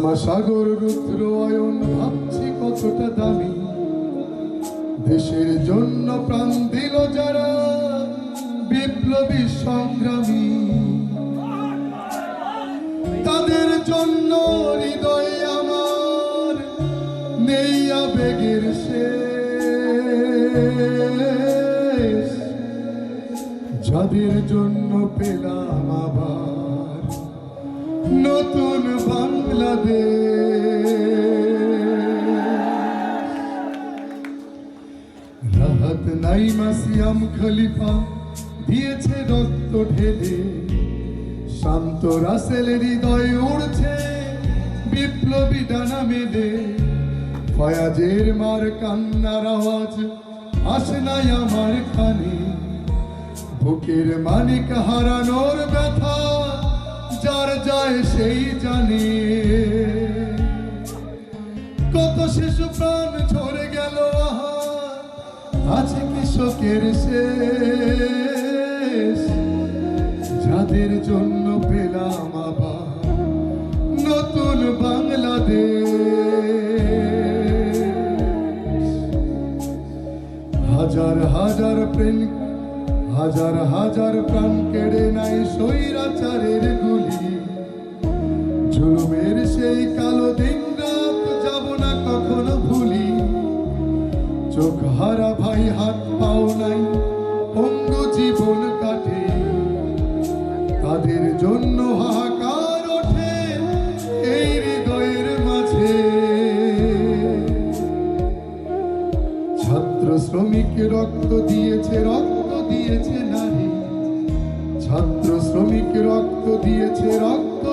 শ্যামা সাগর রুদ্র অয়ন ভাবছি কতটা দামি। দেশের জন্য প্রাণ দিল যারা, বিপ্লবী সংগ্রামী। তাদের জন্য হৃদয় আমার নেই আবেগের শেষ। যাদের জন্য পেলাম আবার নতুন বাংলাদেশ। রাহাত নাইমা সিয়াম খলিফা, দিয়েছে রক্ত ঢেলে। শান্ত রাসেলের হৃদয় উড়ছে বিপ্লবী ডানা মেলে ফয়াজের মার কান্নার আওয়াজ আসে নাই আমার কানে। বুকের মানিক হারানোর ব্যথা সেই জানে। কত শিশু প্রাণ ঝরে গেল আছে কৃষকের শেষ। যাদের জন্য পেলাম আবার নতুন বাংলাদেশ। হাজার হাজার প্রেম, হাজার হাজার প্রাণ কেড়ে নাই স্বৈরাচারের চোখ হারা ভাই, হাত পাও নাই জীবন কাটে। তাদের জন্য হাহাকার ওঠে এই হৃদয়ের মাঝে। ছাত্র শ্রমিক রক্ত দিয়েছে রক্ত দিয়েছে নারী। ছাত্র শ্রমিক রক্ত দিয়েছে, রক্ত